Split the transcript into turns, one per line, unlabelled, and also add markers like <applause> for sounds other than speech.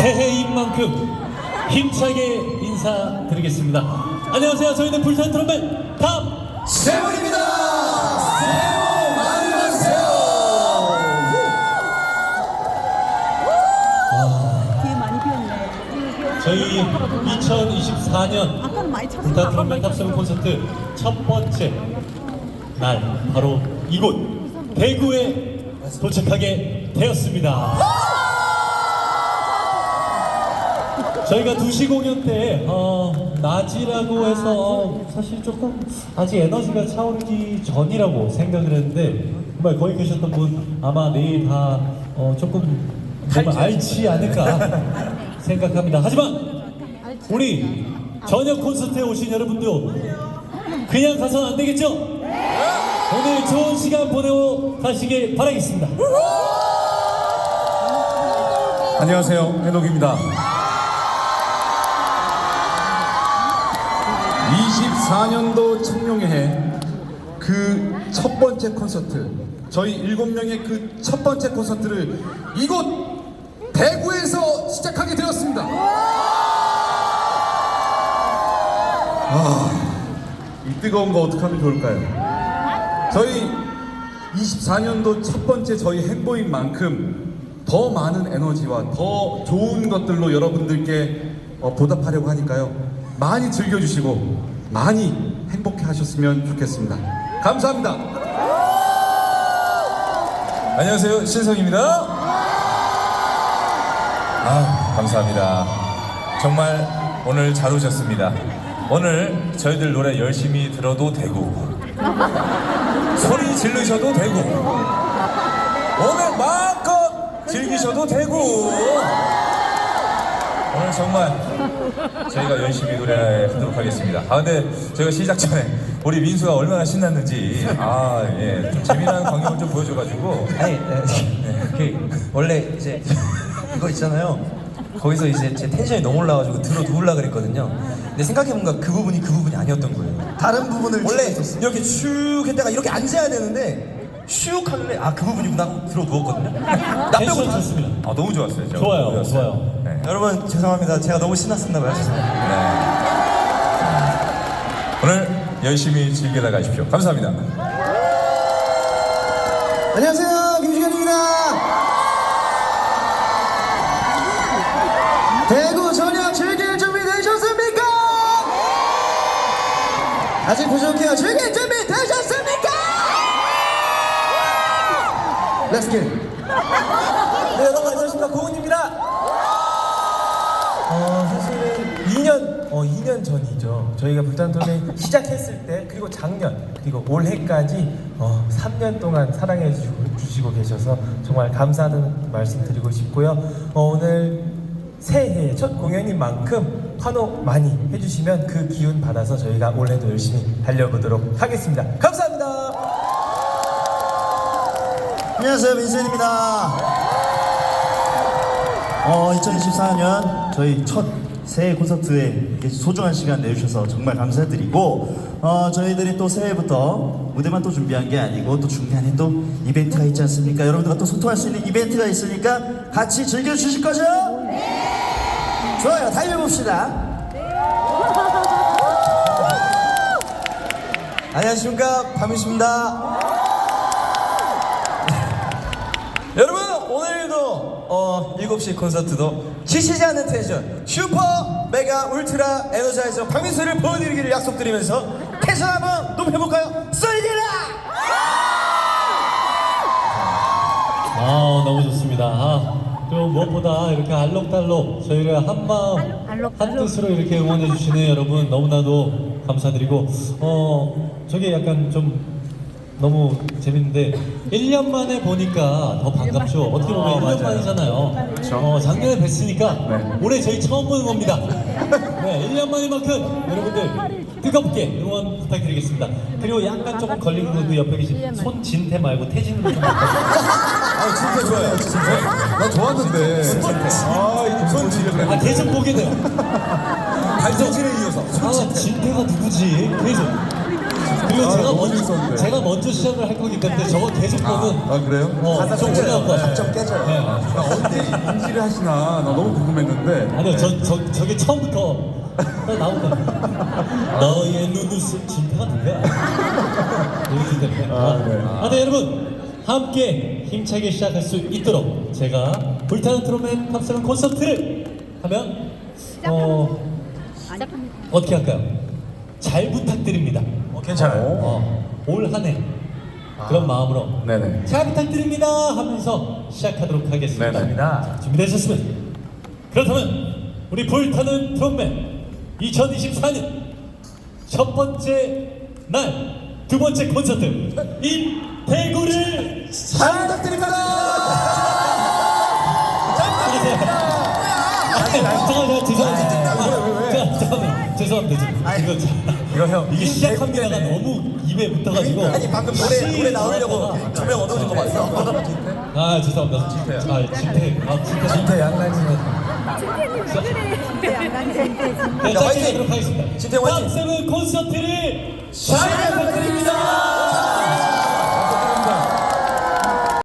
새해인 만큼 힘차게 인사드리겠습니다. 안녕하세요. 저희는 불산 트럼펫 탑
세븐입니다. 새해 복 많이 받으세요.
뒤에 많이 비었네.
저희 2024년
아까는 많이 찼어.
불산 트럼펫 탑 세븐 콘서트 첫 번째 날 바로 이곳 대구에 도착하게 되었습니다. 저희가 2시 공연 때 어, 낮이라고 해서 어, 사실 조금 아직 에너지가 차오르기 전이라고 생각을 했는데 정말 거기 계셨던 분 아마 내일 다 어, 조금 정말 알지 않을까 <laughs> 생각합니다. 하지만 우리 저녁 콘서트에 오신 여러분도 그냥 가서는 안 되겠죠? 오늘 좋은 시간 보내고 가시길 바라겠습니다.
안녕하세요. 해독입니다. 24년도 청룡의 해그첫 번째 콘서트 저희 일곱 명의 그 첫 번째 콘서트를 이곳 대구에서 시작하게 되었습니다. 아, 이 뜨거운 거 어떻게 하면 좋을까요? 저희 24년도 첫 번째 저희 행보인 만큼 더 많은 에너지와 더 좋은 것들로 여러분들께 어, 보답하려고 하니까요. 많이 즐겨주시고 많이 행복해 하셨으면 좋겠습니다. 감사합니다.
안녕하세요 신성입니다. 아 감사합니다. 정말 오늘 잘 오셨습니다. 오늘 저희들 노래 열심히 들어도 되고 소리 지르셔도 되고 오늘 마음껏 즐기셔도 되고 정말 저희가 열심히 노래하도록 하겠습니다. 아 근데 저희가 시작 전에 우리 민수가 얼마나 신났는지 아예좀 재미난 광경을 좀 보여줘가지고
아니, 네, 그 원래 이제 이거 있잖아요. 거기서 이제 제 텐션이 너무 올라가지고 들어 누울라 그랬거든요. 근데 생각해보니까 그 부분이 그 부분이 아니었던 거예요. 다른 부분을 원래 이렇게 슉 했다가 이렇게 앉아야 되는데 슉 하길래 아 그 부분이구나 하고 들어 누웠거든요. <laughs> 나 빼고
텐션
다
좋습니다.
아 너무 좋았어요. 진짜.
좋아요,
너무 좋았어요.
좋아요.
네.
여러분 죄송합니다. 제가 너무 신났었나 봐요. 죄송합니다.
오늘 열심히 즐기다 가십시오. 감사합니다.
안녕하세요 김시현입니다 대구 전역 즐길 준비 되셨습니까? 아직 부족해요 즐길 준비 되셨습니까? Let's get
네, 여러분 안녕하십니까 고은입니다. 어 사실은 2년 어 2년 전이죠. 저희가 불탄토를 시작했을 때 그리고 작년 그리고 올해까지 어 3년 동안 사랑해 주시고, 주시고 계셔서 정말 감사하다는 말씀 드리고 싶고요. 어, 오늘 새해 첫 공연인 만큼 환호 많이 해주시면 그 기운 받아서 저희가 올해도 열심히 달려보도록 하겠습니다. 감사합니다.
안녕하세요 민수입니다 어 2024년 저희 첫 새해 콘서트에 이렇게 소중한 시간 내주셔서 정말 감사드리고 어 저희들이 또 새해부터 무대만 또 준비한 게 아니고 또 중간에 또 이벤트가 있지 않습니까? 여러분들과 또 소통할 수 있는 이벤트가 있으니까 같이 즐겨주실 거죠? 네! 좋아요. 다 해봅시다.
안녕하십니까? 밤이십니다. <laughs> 여러분 어 7시 콘서트도 지치지 않는 텐션 슈퍼 메가 울트라 에너자이저 박민수를 보여드리기를 약속드리면서 텐션 한번 높여볼까요? 소리 질러!
아 너무 좋습니다. 아, 그리고 무엇보다 이렇게 알록달록 저희를 한마음. 한뜻으로 이렇게 응원해 주시는 여러분 너무나도 감사드리고 어 저게 약간 좀 너무 재밌는데 1년 만에 보니까 더 반갑죠. 어떻게 보면 1년 만이잖아요. 어, 작년에 뵀으니까 올해 저희 처음 보는 겁니다. 네, 1년 만인 만큼 여러분들 뜨겁게 응원 부탁드리겠습니다. 그리고 약간 조금 걸리는 분그 옆에 계신 손진태 말고 태진으로 좀 <laughs>
아 진짜 좋아요. 진짜. 나 좋았는데. 아이손 지려 그래.
아, 계속 보게 돼요.
발전진에 이어서.
아, 진태가 누구지? 계속. 그리고
아,
제가
너무
먼저
재밌었는데.
제가 먼저 시작을 할 거기 때문에 저거 계속 보면
아 그래요?
어, 좀 올라올 것 같아요.
좀 깨져요.
네.
아, 언제 인지를 하시나 나 너무 궁금했는데
아니요, 저, 저, 저게 처음부터 나온다. 너의 눈웃음 진짜가 누구야? 이렇게 때문에. 아,
네.
아, 네, 여러분. 함께 힘차게 시작할 수 있도록 제가 불타는 트롯맨 탑세븐 콘서트를 하면 어, 어떻게 할까요? 잘 부탁드립니다.
어, 괜찮아요.
어, 올 한 해 그런 마음으로
네네.
잘 부탁드립니다 하면서 시작하도록 하겠습니다.
네네.
자, 준비되셨으면 그렇다면 우리 불타는 트롯맨 2024년 첫 번째 날 두 번째 콘서트 인 대구를
잘 부탁드립니다.
잠깐만 죄송합니다. 자, 잠깐만 죄송합니다. 지금. 이거 참-
이거 형
이게 시작합니다가 너무 입에 붙어가지고
아니 방금 노래 노래 나오려고
시작하다가-
조명 얻어진 거 봤어?
아 죄송합니다. 아 진태 아 진태
진태 양란이네.
네, 짧게 하도록 하겠습니다.
진태 화이팅!
탑세븐 콘서트를 잘 부탁드립니다.